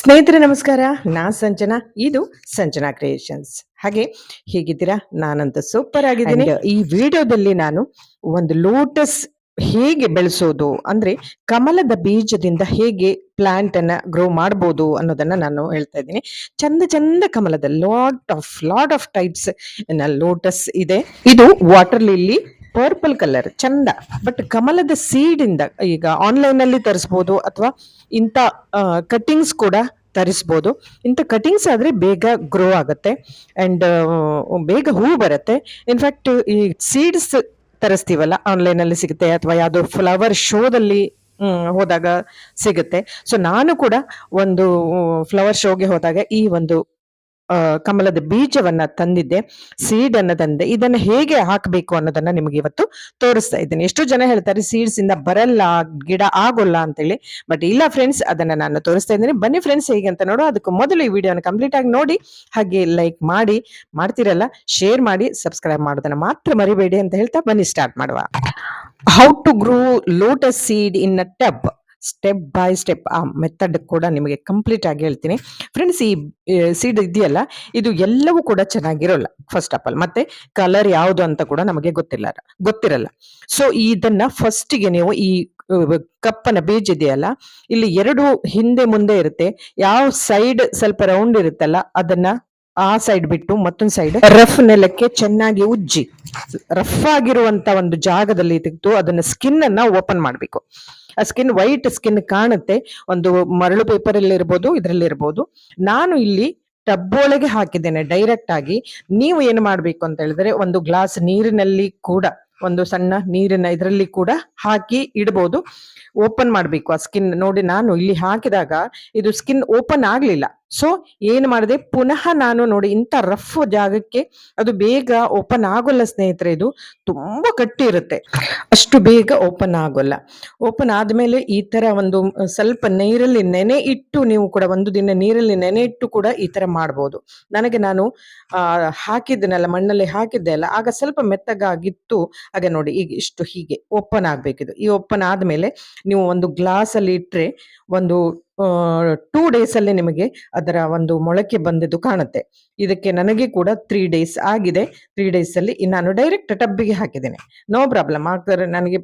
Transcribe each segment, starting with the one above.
ಸ್ನೇಹಿತರೆ ನಮಸ್ಕಾರ. ನಾ ಸಂಜನಾ. ಇದು ಸಂಜನಾ ಕ್ರಿಯೇಷನ್ಸ್ ಹಾಗೆ ಹೇಗಿದ್ದೀರಾ? ನಾನಂತ ಸೂಪರ್ ಆಗಿದ್ದೀನಿ. ಈ ವಿಡಿಯೋದಲ್ಲಿ ನಾನು ಒಂದು ಲೋಟಸ್ ಹೇಗೆ ಬೆಳೆಸೋದು ಅಂದ್ರೆ ಕಮಲದ ಬೀಜದಿಂದ ಹೇಗೆ ಪ್ಲಾಂಟ್ ಅನ್ನ ಗ್ರೋ ಮಾಡಬಹುದು ಅನ್ನೋದನ್ನ ನಾನು ಹೇಳ್ತಾ ಇದ್ದೀನಿ. ಚಂದ ಚಂದ ಕಮಲದ lot of lot of types lotus ಇದೆ. ಇದು ವಾಟರ್ ಲಿಲ್ಲಿ ಪರ್ಪಲ್ ಕಲರ್ ಚಂದ. ಬಟ್ ಕಮಲದ ಸೀಡ್ ಇಂದ, ಈಗ ಆನ್ಲೈನ್ ಅಲ್ಲಿ ತರಿಸಬಹುದು ಅಥವಾ ಇಂಥ ಕಟ್ಟಿಂಗ್ಸ್ ಕೂಡ ತರಿಸ್ಬೋದು. ಇಂಥ ಕಟಿಂಗ್ಸ್ ಆದ್ರೆ ಬೇಗ ಗ್ರೋ ಆಗುತ್ತೆ. ಅಂಡ್ ಬೇಗ ಹೂ ಬರುತ್ತೆ. ಇನ್ಫ್ಯಾಕ್ಟ್ ಈ ಸೀಡ್ಸ್ ತರಿಸ್ತೀವಲ್ಲ ಆನ್ಲೈನ್ ಅಲ್ಲಿ ಸಿಗುತ್ತೆ ಅಥವಾ ಯಾವುದೋ ಫ್ಲವರ್ ಶೋದಲ್ಲಿ ಹೋದಾಗ ಸಿಗುತ್ತೆ. ಸೊ ನಾನು ಕೂಡ ಒಂದು ಫ್ಲವರ್ ಶೋಗೆ ಹೋದಾಗ ಈ ಒಂದು ಕಮಲದ ಬೀಜವನ್ನ ತಂದಿದ್ದೆ ಸೀಡ್ ಅನ್ನ ತಂದೆ ಇದನ್ನ ಹೇಗೆ ಹಾಕಬೇಕು ಅನ್ನೋದನ್ನ ನಿಮಗೆ ಇವತ್ತು ತೋರಿಸ್ತಾ ಇದ್ದೇನೆ. ಎಷ್ಟು ಜನ ಹೇಳ್ತಾರೆ ಸೀಡ್ಸ್ ಇಂದ ಬರಲ್ಲ, ಗಿಡ ಆಗೋಲ್ಲ ಅಂತೇಳಿ. ಬಟ್ ಇಲ್ಲ ಫ್ರೆಂಡ್ಸ್ ಅದನ್ನ ನಾನು ತೋರಿಸ್ತಾ ಇದ್ದೀನಿ. ಬನ್ನಿ ಫ್ರೆಂಡ್ಸ್ ಹೇಗೆ ಅಂತ ನೋಡೋ ಅದಕ್ಕೂ ಮೊದಲು ಈ ವಿಡಿಯೋನ ಕಂಪ್ಲೀಟ್ ಆಗಿ ನೋಡಿ, ಹಾಗೆ ಲೈಕ್ ಮಾಡಿ, ಮಾಡ್ತಿರಲ್ಲ ಶೇರ್ ಮಾಡಿ ಸಬ್ಸ್ಕ್ರೈಬ್ ಮಾಡೋದನ್ನ ಮಾತ್ರ ಮರಿಬೇಡಿ ಅಂತ ಹೇಳ್ತಾ ಬನ್ನಿ ಸ್ಟಾರ್ಟ್ ಮಾಡುವ. How to grow lotus seed in a tub step by step ಆ ಮೆಥಡ್ ಕೂಡ ನಿಮಗೆ ಕಂಪ್ಲೀಟ್ ಆಗಿ ಹೇಳ್ತೀನಿ. ಫ್ರೆಂಡ್ಸ್ ಈ ಸೀಡ್ ಇದೆಯಲ್ಲ, ಇದು ಎಲ್ಲವೂ ಕೂಡ ಚೆನ್ನಾಗಿರೋಲ್ಲ ಫಸ್ಟ್ ಆಫ್ ಆಲ್ ಮತ್ತೆ ಕಲರ್ ಯಾವುದು ಅಂತ ಕೂಡ ನಮಗೆ ಗೊತ್ತಿಲ್ಲ, ಗೊತ್ತಿರಲ್ಲ. ಸೊ ಇದನ್ನ ಫಸ್ಟಿಗೆ ನೀವು ಈ ಕಪ್ಪನ ಬೀಜ ಇದೆಯಲ್ಲ, ಇಲ್ಲಿ ಎರಡು ಹಿಂದೆ ಮುಂದೆ ಇರುತ್ತೆ. ಯಾವ ಸೈಡ್ ಸ್ವಲ್ಪ ರೌಂಡ್ ಇರುತ್ತಲ್ಲ, ಅದನ್ನ ಆ ಸೈಡ್ ಬಿಟ್ಟು ಮತ್ತೊಂದು ಸೈಡ್ ರಫ್ ನೆಲಕ್ಕೆ ಚೆನ್ನಾಗಿ ಉಜ್ಜಿ. ರಫ್ ಆಗಿರುವಂತ ಒಂದು ಜಾಗದಲ್ಲಿ ತೆಗೆದು ಅದನ್ನ ಸ್ಕಿನ್ ಅನ್ನ ಓಪನ್ ಮಾಡ್ಬೇಕು. ಆ ಸ್ಕಿನ್ ವೈಟ್ ಸ್ಕಿನ್ ಕಾಣುತ್ತೆ. ಒಂದು ಮರಳು ಪೇಪರ್ ಅಲ್ಲಿ ಇರ್ಬೋದು, ಇದರಲ್ಲಿ ಇರ್ಬೋದು. ನಾನು ಇಲ್ಲಿ ಟಬ್ ಒಳಗೆ ಹಾಕಿದ್ದೇನೆ ಡೈರೆಕ್ಟ್ ಆಗಿ. ನೀವು ಏನು ಮಾಡ್ಬೇಕು ಅಂತ ಹೇಳಿದ್ರೆ, ಒಂದು ಗ್ಲಾಸ್ ನೀರಿನಲ್ಲಿ ಕೂಡ, ಒಂದು ಸಣ್ಣ ನೀರಿನ ಇದರಲ್ಲಿ ಕೂಡ ಹಾಕಿ ಇಡಬಹುದು ಓಪನ್ ಮಾಡಬೇಕು ಆ ಸ್ಕಿನ್ ನೋಡಿ, ನಾನು ಇಲ್ಲಿ ಹಾಕಿದಾಗ, ಇದು ಸ್ಕಿನ್ ಓಪನ್ ಆಗ್ಲಿಲ್ಲ. ಸೊ ಏನು ಮಾಡಿದೆ? ಪುನಃ ನಾನು ನೋಡಿ ಇಂಥ ರಫ್ ಜಾಗಕ್ಕೆ ಅದು ಬೇಗ ಓಪನ್ ಆಗೋಲ್ಲ ಸ್ನೇಹಿತರೆ, ಇದು ತುಂಬಾ ಗಟ್ಟಿ ಇರುತ್ತೆ ಅಷ್ಟು ಬೇಗ ಓಪನ್ ಆಗೋಲ್ಲ. ಓಪನ್ ಆದಮೇಲೆ ಈ ತರ ಒಂದು ಸ್ವಲ್ಪ ನೀರಲ್ಲಿ ನೆನೆ ಇಟ್ಟು ನೀವು ಕೂಡ ಒಂದು ದಿನ ನೀರಲ್ಲಿ ನೆನೆ ಇಟ್ಟು ಕೂಡ ಈ ತರ ಮಾಡ್ಬೋದು. ನನಗೆ ನಾನು ಹಾಕಿದ್ದೆನಲ್ಲ, ಮಣ್ಣಲ್ಲಿ ಹಾಕಿದ್ದೆ ಅಲ್ಲ, ಆಗ ಸ್ವಲ್ಪ ಮೆತ್ತಗಾಗಿತ್ತು. ಹಾಗೆ ನೋಡಿ, ಈಗ ಇಷ್ಟು ಹೀಗೆ ಓಪನ್ ಆಗ್ಬೇಕಿದು. ಈ ಓಪನ್ ಆದಮೇಲೆ ನೀವು ಒಂದು ಗ್ಲಾಸ್ ಅಲ್ಲಿ ಇಟ್ರೆ ಒಂದು ಟೂ ಡೇಸ್ ಅಲ್ಲಿ ನಿಮಗೆ ಅದರ ಒಂದು ಮೊಳಕೆ ಬಂದಿದ್ದು ಕಾಣುತ್ತೆ. ಇದಕ್ಕೆ ನನಗೆ ಕೂಡ ತ್ರೀ ಡೇಸ್ ಆಗಿದೆ. ತ್ರೀ ಡೇಸ್ ಅಲ್ಲಿ ಇನ್ನು ನಾನು ಡೈರೆಕ್ಟ್ ಟಬ್ಬಿಗೆ ಹಾಕಿದ್ದೇನೆ. ನೋ ಪ್ರಾಬ್ಲಮ್ ಆಗ್ತಾರೆ ನನಗೆ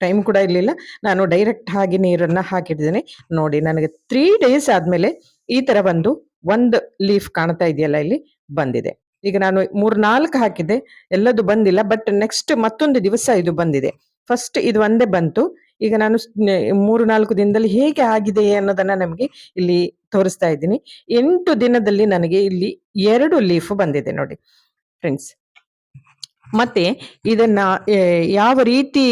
ಟೈಮ್ ಕೂಡ ಇರಲಿಲ್ಲ. ನಾನು ಡೈರೆಕ್ಟ್ ಹಾಗೆ ನೀರನ್ನ ಹಾಕಿದ್ದೇನೆ. ನೋಡಿ, ನನಗೆ ತ್ರೀ ಡೇಸ್ ಆದ್ಮೇಲೆ ಈ ತರ ಒಂದು ಒಂದು ಲೀಫ್ ಕಾಣ್ತಾ ಇದೆಯಲ್ಲ ಇಲ್ಲಿ ಬಂದಿದೆ. ಈಗ ನಾನು ಮೂರ್ ನಾಲ್ಕು ಹಾಕಿದೆ ಎಲ್ಲದು ಬಂದಿಲ್ಲ ಬಟ್ ನೆಕ್ಸ್ಟ್ ಮತ್ತೊಂದು ದಿವಸ ಇದು ಬಂದಿದೆ. ಫಸ್ಟ್ ಇದು ಒಂದೇ ಬಂತು. ಈಗ ನಾನು ಮೂರು ನಾಲ್ಕು ದಿನದಲ್ಲಿ ಹೇಗೆ ಆಗಿದೆ ಅನ್ನೋದನ್ನ ನಮಗೆ ಇಲ್ಲಿ ತೋರಿಸ್ತಾ ಇದ್ದೀನಿ. ಎಂಟು ದಿನದಲ್ಲಿ ನನಗೆ ಇಲ್ಲಿ ಎರಡು ಲೀಫ್ ಬಂದಿದೆ ನೋಡಿ ಫ್ರೆಂಡ್ಸ್. ಮತ್ತೆ ಇದನ್ನ ಯಾವ ರೀತಿ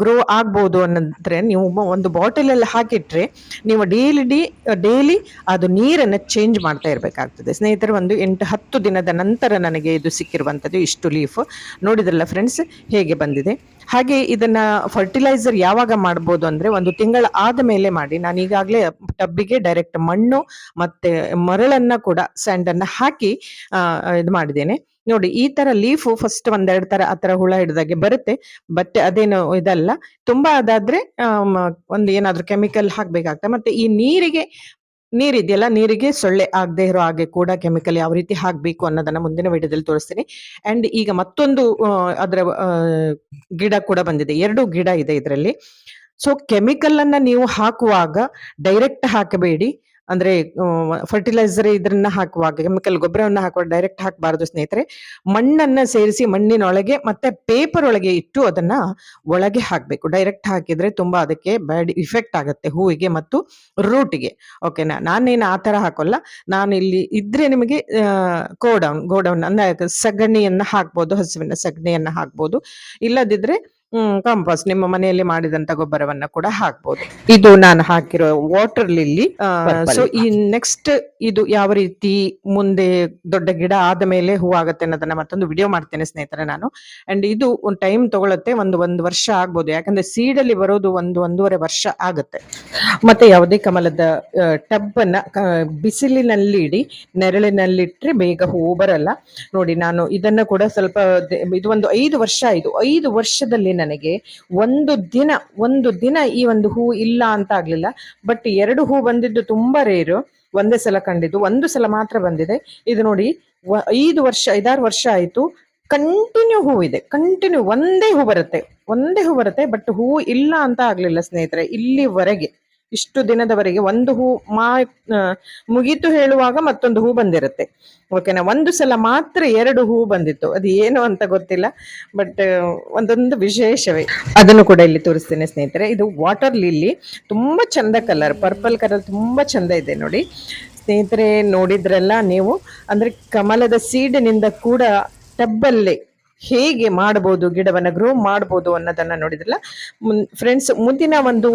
ಗ್ರೋ ಆಗ್ಬೋದು ಅನ್ನಂದ್ರೆ ನೀವು ಒಂದು ಬಾಟಲ್ ಅಲ್ಲಿ ಹಾಕಿಟ್ರೆ ನೀವು ಡೈಲಿ, ಡಿ, ಡೈಲಿ ಅದು ನೀರನ್ನ ಚೇಂಜ್ ಮಾಡ್ತಾ ಇರಬೇಕಾಗ್ತದೆ. ಸ್ನೇಹಿತರೆ, ಒಂದು ಎಂಟು, ಹತ್ತು ದಿನದ ನಂತರ ನನಗೆ ಇದು ಸಿಕ್ಕಿರುವಂತದ್ದು ಇಷ್ಟು ಲೀಫ್. ನೋಡಿದ್ರಲ್ಲ ಫ್ರೆಂಡ್ಸ್, ಹೇಗೆ ಬಂದಿದೆ? ಹಾಗೆ ಇದನ್ನ ಫರ್ಟಿಲೈಸರ್ ಯಾವಾಗ ಮಾಡ್ಬೋದು ಅಂದ್ರೆ ಒಂದು ತಿಂಗಳ ಆದ ಮೇಲೆ ಮಾಡಿ. ನಾನು ಈಗಾಗಲೇ ಟಬ್ಬಿಗೆ ಡೈರೆಕ್ಟ್ ಮಣ್ಣು ಮತ್ತೆ ಮರಳನ್ನ ಕೂಡ ಸ್ಯಾಂಡ್ ಅನ್ನ ಹಾಕಿ ಇದು ಮಾಡಿದ್ದೇನೆ. ನೋಡಿ, ಈ ತರ ಲೀಫು ಫಸ್ಟ್ ಒಂದೆರಡು ತರ ಆ ತರ ಹುಳ ಹಿಡ್ದಾಗೆ ಬರುತ್ತೆ. ಬಟ್ ಅದೇನು ಇದಲ್ಲ. ತುಂಬಾ ಅದಾದ್ರೆ ಒಂದು ಏನಾದ್ರೂ ಕೆಮಿಕಲ್ ಹಾಕ್ಬೇಕಾಗ್ತದೆ. ಮತ್ತೆ ಈ ನೀರಿಗೆ ನೀರಿದೆಯಲ್ಲ ನೀರಿಗೆ ಸೊಳ್ಳೆ ಆಗದೆ ಇರೋ ಹಾಗೆ ಕೂಡ ಕೆಮಿಕಲ್ ಯಾವ ರೀತಿ ಹಾಕ್ಬೇಕು ಅನ್ನೋದನ್ನ ಮುಂದಿನ ವಿಡಿಯೋದಲ್ಲಿ ತೋರಿಸ್ತೀನಿ. ಅಂಡ್ ಈಗ ಮತ್ತೊಂದು ಅದರ ಗಿಡ ಕೂಡ ಬಂದಿದೆ. ಎರಡು ಗಿಡ ಇದೆ ಇದರಲ್ಲಿ. ಸೊ ಕೆಮಿಕಲ್ ಅನ್ನ ನೀವು ಹಾಕುವಾಗ ಡೈರೆಕ್ಟ್ ಹಾಕಬೇಡಿ. ಅಂದ್ರೆ ಫರ್ಟಿಲೈಸರ್ ಇದನ್ನ ಹಾಕುವಾಗ ಕೆಮಿಕಲ್ ಗೊಬ್ಬರವನ್ನ ಹಾಕುವಾಗ ಡೈರೆಕ್ಟ್ ಹಾಕಬಾರದು ಸ್ನೇಹಿತರೆ. ಮಣ್ಣನ್ನ ಸೇರಿಸಿ ಮಣ್ಣಿನೊಳಗೆ ಮತ್ತೆ ಪೇಪರ್ ಒಳಗೆ ಇಟ್ಟು ಅದನ್ನ ಒಳಗೆ ಹಾಕಬೇಕು. ಡೈರೆಕ್ಟ್ ಹಾಕಿದ್ರೆ ತುಂಬಾ ಅದಕ್ಕೆ ಬ್ಯಾಡ್ ಇಫೆಕ್ಟ್ ಆಗುತ್ತೆ ಹೂವಿಗೆ ಮತ್ತು ರೂಟಿಗೆ ಓಕೆನಾ ನಾನೇನು ಆ ತರ ಹಾಕೋಲ್ಲ. ನಾನು ಇಲ್ಲಿ ಇದ್ರೆ ನಿಮಗೆ ಗೋಡೌನ್ ಗೋಡೌನ್ ಅಂದ್ರೆ ಸಗಣಿಯನ್ನ ಹಾಕ್ಬೋದು, ಹಸುವಿನ ಸಗಣಿಯನ್ನ ಹಾಕ್ಬೋದು. ಇಲ್ಲದಿದ್ರೆ ಹ್ಮ್ ಕಾಂಪಾಸ್ ನಿಮ್ಮ ಮನೆಯಲ್ಲಿ ಮಾಡಿದಂತ ಗೊಬ್ಬರವನ್ನ ಕೂಡ ಹಾಕ್ಬೋದು. ಇದು ನಾನು ಹಾಕಿರೋ ವಾಟರ್ ಲಿಲ್ಲಿ. ಸೊ ಈ ನೆಕ್ಸ್ಟ್ ಇದು ಯಾವ ರೀತಿ ಮುಂದೆ ದೊಡ್ಡ ಗಿಡ ಆದ ಮೇಲೆ ಹೂ ಆಗುತ್ತೆ ಅನ್ನೋದನ್ನ ಮತ್ತೊಂದು ವಿಡಿಯೋ ಮಾಡ್ತೇನೆ ಸ್ನೇಹಿತರೆ ನಾನು. ಅಂಡ್ ಇದು ಒಂದು ಟೈಮ್ ತಗೊಳತ್ತೆ ಒಂದು ಒಂದು ವರ್ಷ ಆಗ್ಬೋದು. ಯಾಕಂದ್ರೆ ಸೀಡಲ್ಲಿ ಬರೋದು ಒಂದು ಒಂದೂವರೆ ವರ್ಷ ಆಗುತ್ತೆ. ಮತ್ತೆ ಯಾವುದೇ ಕಮಲದ ಟಬ್ ಅನ್ನ ಬಿಸಿಲಿನಲ್ಲಿ ಇಡಿ ನೆರಳಿನಲ್ಲಿಟ್ರೆ ಬೇಗ ಹೂವು ಬರಲ್ಲ. ನೋಡಿ ನಾನು ಇದನ್ನ ಕೂಡ ಸ್ವಲ್ಪ ಇದು ಒಂದು ಐದು ವರ್ಷ ಆಯ್ತು. ಐದು ವರ್ಷದಲ್ಲಿ ನನಗೆ ಒಂದು ದಿನ ಒಂದು ದಿನ ಈ ಒಂದು ಹೂ ಇಲ್ಲ ಅಂತ ಆಗ್ಲಿಲ್ಲ. ಬಟ್ ಎರಡು ಹೂ ಬಂದಿದ್ದು ತುಂಬಾ ರೇರು ಒಂದೇ ಸಲ ಕಂಡಿದ್ದು, ಒಂದು ಸಲ ಮಾತ್ರ ಬಂದಿದೆ. ಇದು ನೋಡಿ ಐದು ವರ್ಷ, ಐದಾರು ವರ್ಷ ಆಯ್ತು. ಕಂಟಿನ್ಯೂ ಹೂ ಇದೆ. ಕಂಟಿನ್ಯೂ ಒಂದೇ ಹೂ ಬರುತ್ತೆ. ಒಂದೇ ಹೂ ಬರುತ್ತೆ ಬಟ್ ಹೂ ಇಲ್ಲ ಅಂತ ಆಗ್ಲಿಲ್ಲ ಸ್ನೇಹಿತರೆ, ಇಲ್ಲಿವರೆಗೆ. ಇಷ್ಟು ದಿನದವರೆಗೆ ಒಂದು ಹೂ ಮಾ ಮುಗಿತು ಹೇಳುವಾಗ ಮತ್ತೊಂದು ಹೂ ಬಂದಿರುತ್ತೆ. ಓಕೆನಾ ಒಂದು ಸಲ ಮಾತ್ರ ಎರಡು ಹೂ ಬಂದಿತ್ತು. ಅದು ಏನು ಅಂತ ಗೊತ್ತಿಲ್ಲ ಬಟ್ ಒಂದೊಂದು ವಿಶೇಷವೇ. ಅದನ್ನು ಕೂಡ ಇಲ್ಲಿ ತೋರಿಸ್ತೇನೆ ಸ್ನೇಹಿತರೆ. ಇದು ವಾಟರ್ ಲಿಲ್ಲಿ ತುಂಬ ಚಂದ ಕಲರ್ ಪರ್ಪಲ್ ಕಲರ್ ತುಂಬ ಚಂದ ಇದೆ ನೋಡಿ. ಸ್ನೇಹಿತರೆ, ನೋಡಿದ್ರಲ್ಲ ನೀವು? ಅಂದ್ರೆ ಕಮಲದ ಸೀಡಿನಿಂದ ಕೂಡ ಟಬ್ಬಲ್ಲೇ ಹೇಗೆ ಮಾಡಬಹುದು ಗಿಡವನ್ನ ಗ್ರೋ ಮಾಡಬಹುದು ಅನ್ನೋದನ್ನ ನೋಡಿದ್ರಲ್ಲ? ಫ್ರೆಂಡ್ಸ್ ಮುಂದಿನ ಒಂದು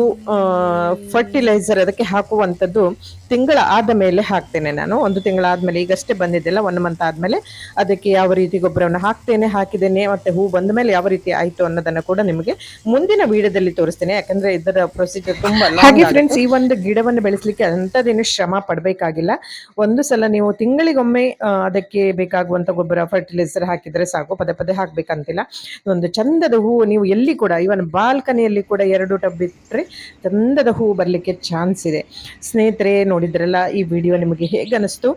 ಫರ್ಟಿಲೈಸರ್ ಅದಕ್ಕೆ ಹಾಕುವಂಥದ್ದು ತಿಂಗಳ ಆದ ಮೇಲೆ ಹಾಕ್ತೇನೆ ನಾನು. ಒಂದು ತಿಂಗಳ ಆದ್ಮೇಲೆ ಈಗಷ್ಟೇ ಬಂದಿದ್ದೆಲ್ಲ ಒನ್ ಮಂತ್ ಆದ್ಮೇಲೆ ಅದಕ್ಕೆ ಯಾವ ರೀತಿ ಗೊಬ್ಬರವನ್ನು ಹಾಕ್ತೇನೆ ಹಾಕಿದ್ದೇನೆ ಮತ್ತೆ ಹೂ ಬಂದ ಮೇಲೆ ಯಾವ ರೀತಿ ಆಯ್ತು ಅನ್ನೋದನ್ನ ಕೂಡ ನಿಮಗೆ ಮುಂದಿನ ವಿಡಿಯೋದಲ್ಲಿ ತೋರಿಸ್ತೇನೆ. ಯಾಕಂದ್ರೆ ಇದರ ಪ್ರೊಸೀಜರ್ ತುಂಬಾ ಹಾಗೆ ಫ್ರೆಂಡ್ಸ್ ಈ ಒಂದು ಗಿಡವನ್ನು ಬೆಳೆಸಲಿಕ್ಕೆ ಅಂಥದ್ದೇನು ಶ್ರಮ ಪಡಬೇಕಾಗಿಲ್ಲ. ಒಂದು ಸಲ ನೀವು ತಿಂಗಳಿಗೊಮ್ಮೆ ಅದಕ್ಕೆ ಬೇಕಾಗುವಂತ ಗೊಬ್ಬರ ಫರ್ಟಿಲೈಸರ್ ಹಾಕಿದ್ರೆ ಸಾಕು. ಪದೇ ಪದೇ ಹಾಕ್ಬೇಕಂತಿಲ್ಲ. ಒಂದು ಚಂದದ ಹೂವು ನೀವು ಎಲ್ಲಿ ಕೂಡ ಇವನ್ ಬಾಲ್ಕನಿಯಲ್ಲಿ ಕೂಡ ಎರಡು ಟಬ್ ಇಟ್ಟರೆ ಚಂದದ ಹೂವು ಬರಲಿಕ್ಕೆ ಚಾನ್ಸ್ ಇದೆ. ಸ್ನೇಹಿತರೆ, ನೋಡಿದ್ರಲ್ಲ ಈ ವಿಡಿಯೋ ನಿಮಗೆ ಹೇಗೆ ಅನಿಸ್ತು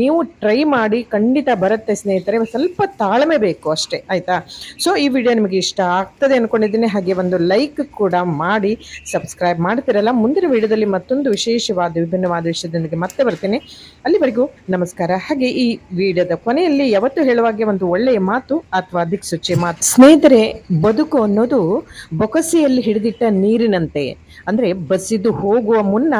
ನೀವು ಟ್ರೈ ಮಾಡಿ ಖಂಡಿತ ಬರುತ್ತೆ ಸ್ನೇಹಿತರೆ, ಸ್ವಲ್ಪ ತಾಳ್ಮೆ ಬೇಕು ಅಷ್ಟೇ, ಆಯ್ತಾ? ಸೊ ಈ ವಿಡಿಯೋ ನಿಮಗೆ ಇಷ್ಟ ಆಗ್ತದೆ ಅನ್ಕೊಂಡಿದ್ದೀನಿ, ಹಾಗೆ ಒಂದು ಲೈಕ್ ಕೂಡ ಮಾಡಿ ಸಬ್ಸ್ಕ್ರೈಬ್ ಮಾಡ್ತಿರಲ್ಲ. ಮುಂದಿನ ವಿಡಿಯೋದಲ್ಲಿ ಮತ್ತೊಂದು ವಿಶೇಷವಾದ, ವಿಭಿನ್ನವಾದ ವಿಷಯದೊಂದಿಗೆ ಮತ್ತೆ ಬರ್ತೀನಿ. ಅಲ್ಲಿವರೆಗೂ ನಮಸ್ಕಾರ. ಹಾಗೆ ಈ ವಿಡಿಯೋದ ಕೊನೆಯಲ್ಲಿ ಯಾವತ್ತು ಹೇಳುವಾಗೆ ಒಂದು ಒಳ್ಳೆಯ ಮಾತು ಅಥವಾ ದಿಕ್ಸೂಚಿ ಮಾತು. ಸ್ನೇಹಿತರೆ, ಬದುಕು ಅನ್ನೋದು ಬೊಕಸೆಯಲ್ಲಿ ಹಿಡಿದಿಟ್ಟ ನೀರಿನಂತೆ. ಅಂದ್ರೆ ಬಸಿದು ಹೋಗುವ ಮುನ್ನ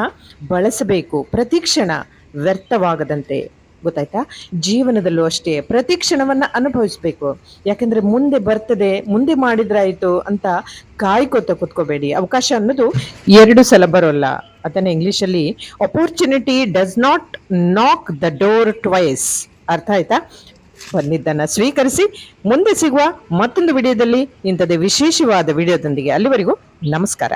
ಬಳಸಬೇಕು. ಪ್ರತಿಕ್ಷಣ ವ್ಯರ್ಥವಾಗದಂತೆ. ಗೊತ್ತಾಯ್ತಾ? ಜೀವನದಲ್ಲೂ ಅಷ್ಟೇ. ಪ್ರತಿ ಕ್ಷಣವನ್ನ ಅನುಭವಿಸ್ಬೇಕು. ಯಾಕಂದ್ರೆ ಮುಂದೆ ಬರ್ತದೆ, ಮುಂದೆ ಮಾಡಿದ್ರಾಯ್ತು ಅಂತ ಕಾಯ್ಕೋತ ಕುತ್ಕೋಬೇಡಿ. ಅವಕಾಶ ಅನ್ನೋದು ಎರಡು ಸಲ ಬರೋಲ್ಲ. ಅದನ್ನ ಇಂಗ್ಲಿಷಲ್ಲಿ opportunity does not knock the door twice ಅರ್ಥ ಆಯ್ತಾ? ಬಂದಿದ್ದನ್ನ ಸ್ವೀಕರಿಸಿ ಮುಂದೆ ಸಿಗುವ ಮತ್ತೊಂದು ವಿಡಿಯೋದಲ್ಲಿ ಇಂಥದೇ ವಿಶೇಷವಾದ ವಿಡಿಯೋದೊಂದಿಗೆ ಅಲ್ಲಿವರೆಗೂ ನಮಸ್ಕಾರ.